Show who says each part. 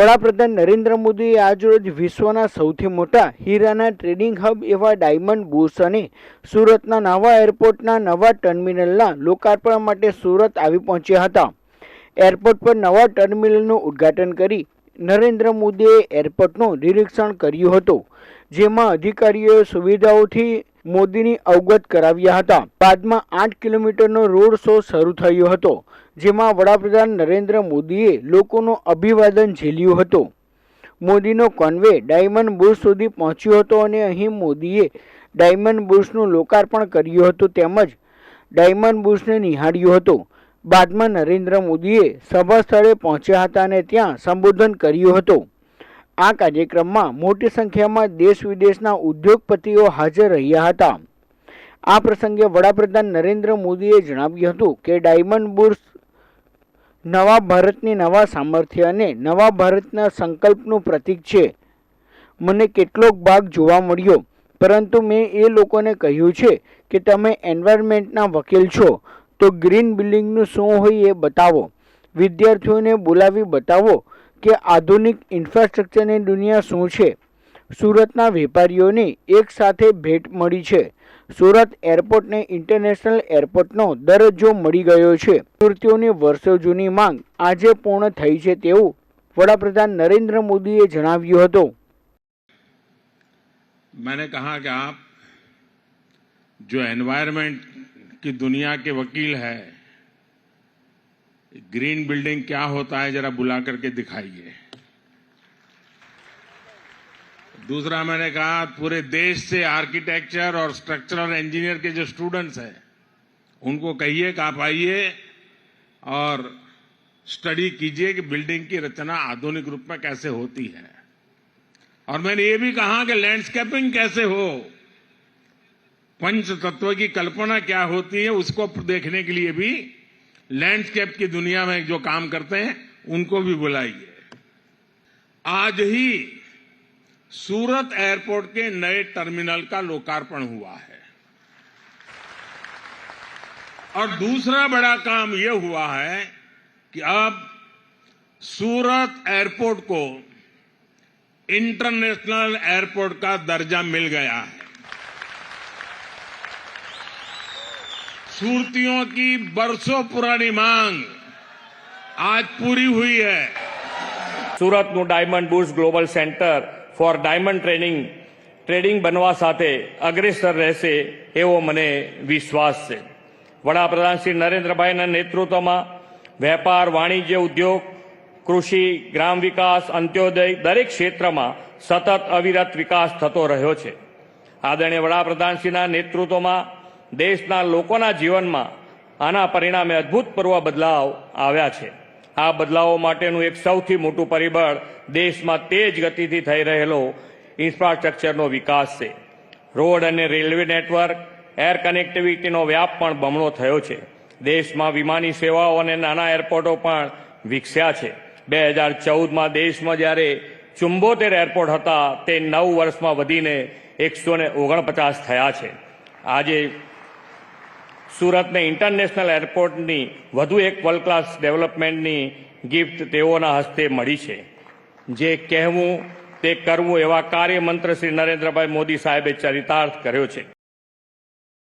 Speaker 1: વડાપ્રધાન નરેન્દ્ર મોદીએ આજરોજ વિશ્વના સૌથી મોટા હીરાના ટ્રેડિંગ હબ એવા ડાયમંડ બુર્સ અને સુરતના નવા એરપોર્ટના નવા ટર્મિનલના લોકાર્પણ માટે સુરત આવી પહોંચ્યા હતા. એરપોર્ટ પર નવા ટર્મિનલનું ઉદ્ઘાટન કરી નરેન્દ્ર મોદીએ એરપોર્ટનું નિરીક્ષણ કર્યું હતું, જેમાં અધિકારીઓએ સુવિધાઓથી મોદીની અવગત કરાવ્યા હતા. બાદમાં આઠ કિલોમીટરનો રોડ શો શરૂ થયો હતો, જેમાં વડાપ્રધાન નરેન્દ્ર મોદીએ લોકોનું અભિવાદન ઝીલ્યું હતું. મોદીનો કોન્વે ડાયમંડ બુર્સ સુધી પહોંચ્યો હતો અને અહીં મોદીએ ડાયમંડ બુર્સનું લોકાર્પણ કર્યું હતું તેમજ ડાયમંડ બુર્સને નિહાળ્યું હતું. બાદમાં નરેન્દ્ર મોદીએ સભા સ્થળે પહોંચ્યા હતા અને ત્યાં સંબોધન કર્યું હતું. આ કાર્યક્રમમાં મોટી સંખ્યામાં દેશ વિદેશના ઉદ્યોગપતિઓ હાજર રહ્યા હતા. આ પ્રસંગે વડાપ્રધાન નરેન્દ્ર મોદીએ જણાવ્યું હતું કે ડાયમંડ બુર્સ નવા ભારતની નવા સામર્થ્ય અને નવા ભારતના સંકલ્પનું પ્રતીક છે. મને કેટલોક ભાગ જોવા મળ્યો, પરંતુ મેં એ લોકોને કહ્યું છે કે તમે એન્વાયરમેન્ટના વકીલ છો, તો ગ્રીન બિલ્ડિંગનું શું હોય એ બતાવો. વિદ્યાર્થીઓને બોલાવી બતાવો કે આધુનિક ઇન્ફ્રાસ્ટ્રક્ચરની દુનિયા શું છે સુરતના વેપારીઓને એક સાથે ભેટ મળી છે સુરત એરપોર્ટને ઇન્ટરનેશનલ એરપોર્ટનો દરજ્જો મળી ગયો છે સુરતીઓની વર્ષો જૂની માંગ આજે પૂર્ણ થઈ છે તેવું વડાપ્રધાન નરેન્દ્ર મોદીએ જણાવ્યું હતું
Speaker 2: मैंने कहा कि आप जो एनवायरनमेंट की दुनिया के वकील है ग्रीन बिल्डिंग क्या होता है जरा बुला करके दिखाइए। दूसरा मैंने कहा, पूरे देश से आर्किटेक्चर और स्ट्रक्चरल इंजीनियर के जो स्टूडेंट्स हैं, उनको कहिए कि आप आइए और स्टडी कीजिए कि बिल्डिंग की रचना आधुनिक रूप में कैसे होती है। और मैंने ये भी कहा कि लैंडस्केपिंग कैसे हो पंच तत्व की कल्पना क्या होती है, उसको देखने के लिए भी लैंडस्केप की दुनिया में जो काम करते हैं, उनको भी बुलाइए। आज ही सूरत एयरपोर्ट के नए टर्मिनल का लोकार्पण हुआ है। और दूसरा बड़ा काम यह हुआ है कि अब सूरत एयरपोर्ट को इंटरनेशनल एयरपोर्ट का दर्जा मिल गया है। सूरतियों की बरसों पुरानी मांग आज पूरी हुई है
Speaker 3: સુરતનું diamond bourse global centre for diamond training trading બનવા સાથે અગ્રેસર રહેશે એવો મને વિશ્વાસ છે વડાપ્રધાન શ્રી નરેન્દ્રભાઈના નેતૃત્વમાં વેપાર વાણિજ્ય ઉદ્યોગ કૃષિ ગ્રામ વિકાસ અંત્યોદય દરેક ક્ષેત્રમાં સતત અવિરત વિકાસ થતો રહ્યો છે આદરણીય વડાપ્રધાનશ્રીના નેતૃત્વમાં દેશના લોકોના જીવનમાં આના પરિણામે અભૂતપૂર્વ બદલાવ આવ્યા છે. આ બદલાવો માટેનું એક સૌથી મોટું પરિબળ દેશમાં તેજ ગતિથી થઈ રહેલો ઇન્ફ્રાસ્ટ્રક્ચરનો વિકાસ છે. રોડ અને રેલવે નેટવર્ક, એર કનેક્ટિવિટીનો વ્યાપ પણ બમણો થયો છે. દેશમાં વિમાની સેવાઓ અને નાના એરપોર્ટો પણ વિકસ્યા છે. બે હજાર ચૌદમાં દેશમાં જ્યારે ચુંબોતેર એરપોર્ટ હતા, તે નવ વર્ષમાં વધીને એકસો ને ઓગણપચાસ થયા છે. આજે સુરતને ઇન્ટરનેશનલ એરપોર્ટની વધુ એક વર્લ્ડ ક્લાસ ડેવલપમેન્ટની ગિફ્ટ તેઓના હસ્તે મળી છે. જે કહેવું, તે કરવું એવા કાર્યમંત્ર શ્રી નરેન્દ્રભાઈ મોદી સાહેબે ચરિતાર્થ કર્યો છે.